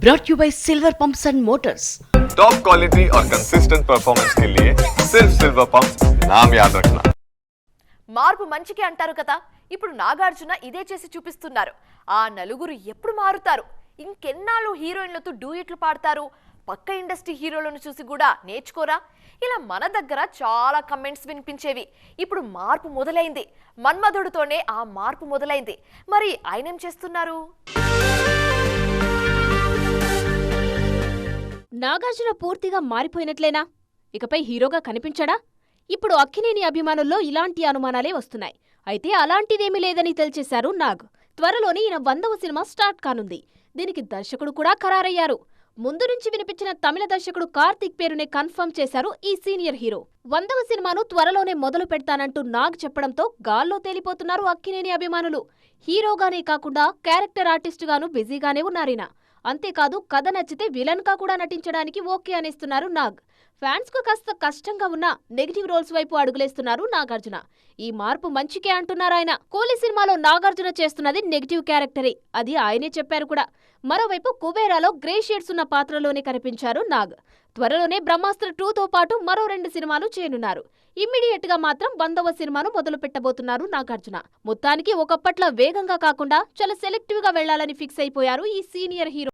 brought you by Silver Pumps and Motors. Top quality और consistent performance के लिए सिर्फ सिल्वर पंप नाम याद रखना మార్పు మంచికే అంటారు కదా ఇప్పుడు నాగార్జున ఇదే చేసి చూపిస్తున్నారు ఆ నలుగురు ఎప్పుడు మారుతారు ఇంకెన్నాళ్ళు హీరోయిన్లతో డూయిట్లు పాడతారు పక్క ఇండస్ట్రీ హీరోలను చూసి కూడా నేర్చుకోరా ఇలా మన దగ్గర చాలా కమెంట్స్ వినిపించేవి ఇప్పుడు మార్పు మొదలైంది మన్మధుడితోనే ఆ మార్పు మొదలైంది మరి ఆయన ఏం చేస్తున్నారు నాగార్జున పూర్తిగా మారిపోయినట్లేనా? ఇకపై హీరోగా కనిపించడా? ఇప్పుడు అక్కినేని అభిమానుల్లో ఇలాంటి అనుమానాలే వస్తున్నాయి. అయితే అలాంటిదేమీ లేదని తెలిచేశారు నాగ్. త్వరలోనే ఈయన వందవ సినిమా స్టార్ట్ కానుంది. దీనికి దర్శకుడు కూడా ఖరారయ్యారు. ముందు నుంచి వినిపించిన తమిళ దర్శకుడు కార్తిక్ పేరునే కన్ఫర్మ్ చేశారు ఈ సీనియర్ హీరో. వందవ సినిమాను త్వరలోనే మొదలు పెడతానంటూ నాగ్ చెప్పడంతో గాల్లో తేలిపోతున్నారు అక్కినేని అభిమానులు. హీరోగానే కాకుండా క్యారెక్టర్ ఆర్టిస్టుగాను బిజీగానే ఉన్నారీనా. అంతేకాదు కథ నచ్చితే విలన్గా కూడా నటించడానికి ఓకే అనేస్తున్నారు నాగ్. ఫ్యాన్స్కు కాస్త కష్టంగా ఉన్న నెగిటివ్ రోల్స్ వైపు అడుగులేస్తున్నారు నాగార్జున. ఈ మార్పు మంచికే అంటున్నారు ఆయన. కూలీ సినిమాలో నాగార్జున చేస్తున్నది నెగిటివ్ క్యారెక్టరే అది ఆయనే చెప్పారు కూడా. మరోవైపు కుబేరాలో గ్రే షేడ్స్ ఉన్న పాత్రలోనే కనిపించారు నాగ్. త్వరలోనే బ్రహ్మాస్త్ర టూతో పాటు మరో రెండు సినిమాలు చేయనున్నారు. ఇమ్మీడియట్గా మాత్రం వందవ సినిమాను మొదలు పెట్టబోతున్నారు నాగార్జున. మొత్తానికి ఒకప్పట్ల వేగంగా కాకుండా చాలా సెలెక్టివ్గా వెళ్ళాలని ఫిక్స్ అయిపోయారు ఈ సీనియర్ హీరో